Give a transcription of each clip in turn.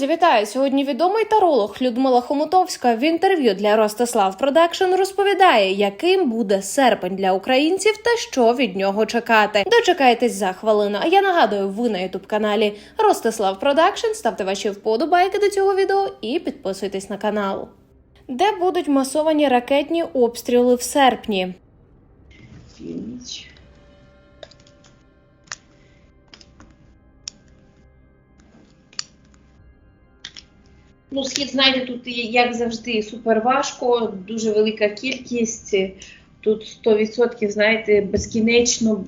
Друзі, вітаю! Сьогодні відомий таролог Людмила Хомутовська в інтерв'ю для Ростислав Продакшн розповідає, яким буде серпень для українців та що від нього чекати. Дочекайтесь за хвилину. А я нагадую, ви на ютуб каналі Ростислав Продакшн. Ставте ваші вподобайки до цього відео і підписуйтесь на канал. Де будуть масовані ракетні обстріли в серпні? Північ. Ну, схід, знаєте, тут як завжди супер важко, дуже велика кількість. Тут 100%, знаєте, безкінечно,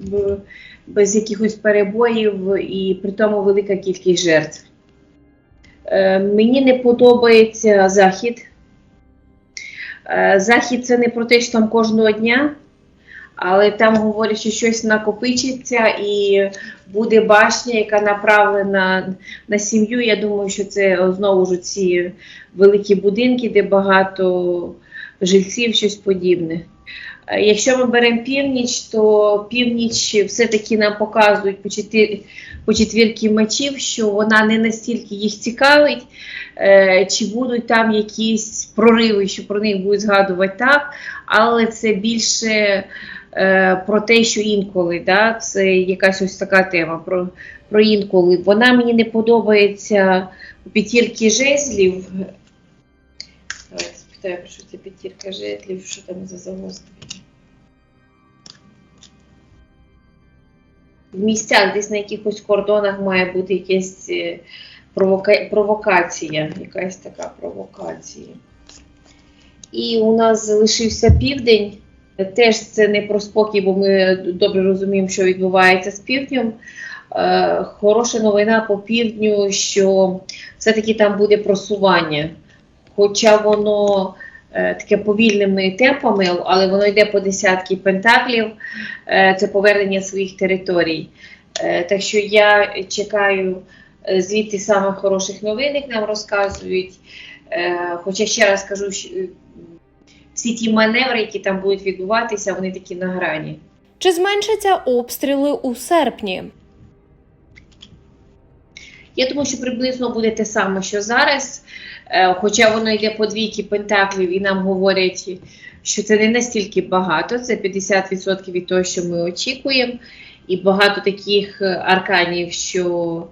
без якихось перебоїв і при тому велика кількість жертв. Е, мені не подобається захід. Е, захід це не про те, що там кожного дня, але там говорять, що щось накопичиться і буде башня, яка направлена на сім'ю. Я думаю, що це знову ж ці великі будинки, де багато жильців, щось подібне. Е, Якщо ми беремо північ, то північ все-таки нам показують по, чотир... по четвірки мечів, що вона не настільки їх цікавить, е, чи будуть там якісь прориви, що про них будуть згадувати так, але це більше про те, що інколи, да, це якась ось така тема про, про інколи. Вона мені не подобається у п'ятірки жезлів. Спитаю, що це п'ятірка жезлів, що там за загострення. В місцях, десь на якихось кордонах має бути якась е, провока... провокація, якась така провокація. І у нас залишився південь. Теж це не про спокій, бо ми добре розуміємо, що відбувається з півднем. Е, Хороша новина по півдню, що все-таки там буде просування. Хоча воно е, таке повільними темпами, але воно йде по десятки пентаклів, е, це повернення своїх територій. Так що я чекаю звідти саме хороших новин, як нам розказують. Хоча ще раз кажу, всі ті маневри, які там будуть відбуватися, вони такі на грані. Чи зменшаться обстріли у серпні? Я думаю, що приблизно буде те саме, що зараз, Е, хоча воно йде по двійки пентаклів, і нам говорять, що це не настільки багато, це 50% від того, що ми очікуємо, і багато таких е, арканів, що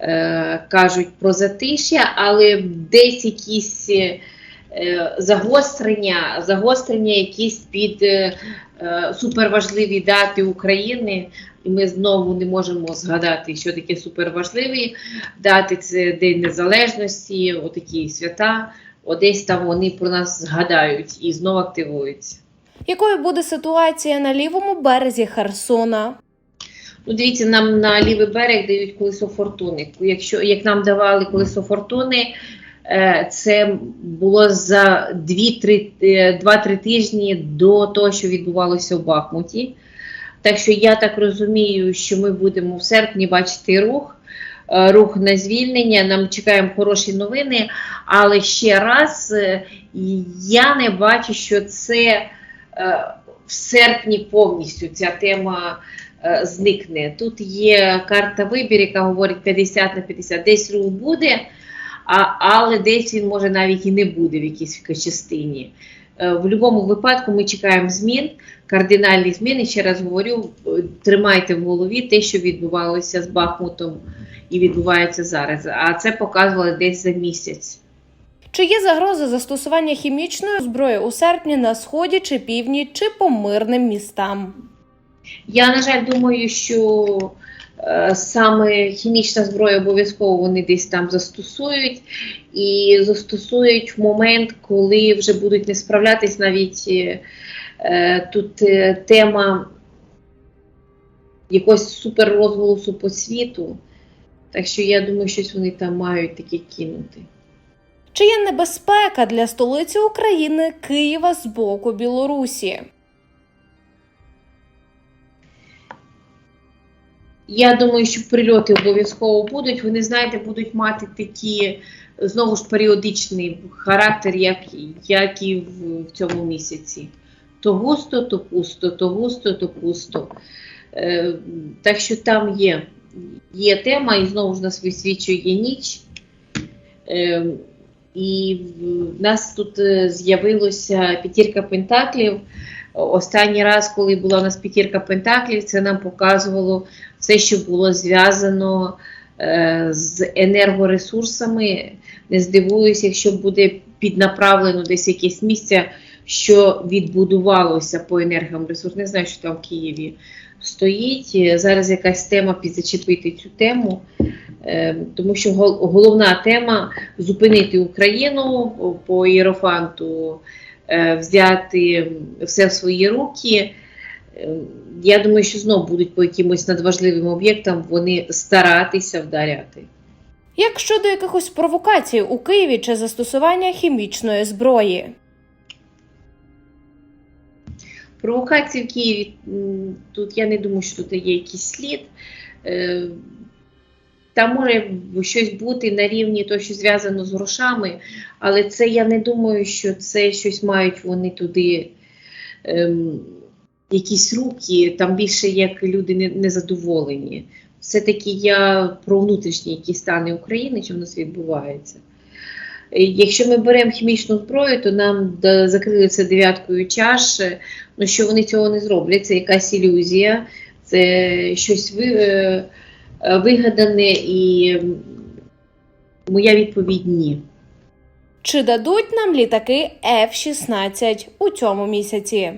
е, кажуть про затишя, але десь якісь е, загострення, загострення якісь під е, е, суперважливі дати України. І ми знову не можемо згадати, що таке суперважливі дати. Це День Незалежності, отакі свята. Одесь там вони про нас згадають і знову активуються. Якою буде ситуація на лівому березі Херсона? Ну, дивіться, нам на лівий берег дають колесо фортуни. Якщо як нам давали колесо фортуни, е, це було за 2-3 тижні до того, що відбувалося в Бахмуті. Так що я так розумію, що ми будемо в серпні бачити рух, е, рух на звільнення. Нам чекаємо хороші новини. Але ще раз е, я не бачу, що це е, в серпні повністю ця тема е, зникне. Тут є карта вибір, яка говорить 50 на 50. Десь рух буде, а, але десь він може навіть і не буде в якійсь частині. Е, В будь-якому випадку ми чекаємо змін, кардинальні зміни. Ще раз говорю, е, тримайте в голові те, що відбувалося з Бахмутом і відбувається зараз. А це показували десь за місяць. Чи є загроза застосування хімічної зброї у серпні на сході чи півдні, чи по мирним містам? Я, на жаль, думаю, що саме хімічна зброя обов'язково вони десь там застосують, і застосують в момент, коли вже будуть не справлятись навіть е, е, тут е, тема якогось суперрозголосу по світу. Так що я думаю, щось вони там мають таке кинути. Чи є небезпека для столиці України Києва з боку Білорусі? Я думаю, що прильоти обов'язково будуть. Вони, знаєте, будуть мати такі знову ж періодичний характер, як, як і в, в цьому місяці. То густо, то пусто, то густо, то пусто. Е, так що там є, є тема, і знову ж нас висвічує ніч. Е, І в нас тут е, з'явилося п'ятірка пентаклів. Останній раз, коли була у нас п'ятірка пентаклів, це нам показувало все, що було зв'язано е, з енергоресурсами. Не здивуюся, якщо буде піднаправлено десь якесь місце, що відбудувалося по енергам ресурс. Не знаю, що там в Києві стоїть. Зараз якась тема підзачепити цю тему, е, тому що гол- головна тема зупинити Україну по- Єрофанту, е, взяти все в свої руки. Е, Я думаю, що знов будуть по якимось надважливим об'єктам вони старатися вдаряти. Як щодо якихось провокацій у Києві чи застосування хімічної зброї? Провокації в Києві тут я не думаю, що тут є якийсь слід. Е, Там може щось бути на рівні того, що зв'язано з грошами, але це я не думаю, що це щось мають вони туди. Ем, якісь руки, там більше як люди не- незадоволені. Все-таки я про внутрішні якісь стани України, що в нас відбувається. Е, Якщо ми беремо хімічну зброю, то нам закрили це дев'яткою чаш. е, Ну що вони цього не зроблять? Це якась ілюзія, це щось е, вигадане, і моя відповідь ні. Чи дадуть нам літаки F-16 у цьому місяці?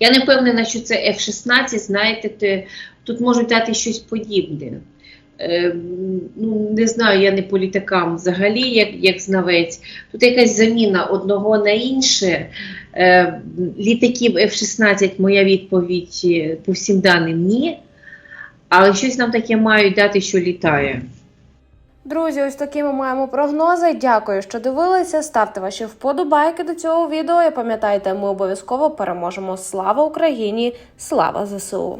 Я не впевнена, що це F-16, знаєте, те, тут можуть дати щось подібне. Е, ну, не знаю, я не по літакам взагалі, як, як знавець. Тут якась заміна одного на інше. Е, літаків F-16, моя відповідь е, по всім даним ні. Але щось нам таке мають дати, що літає. Друзі, ось такі ми маємо прогнози. Дякую, що дивилися. Ставте ваші вподобайки до цього відео. І пам'ятайте, ми обов'язково переможемо. Слава Україні! Слава ЗСУ!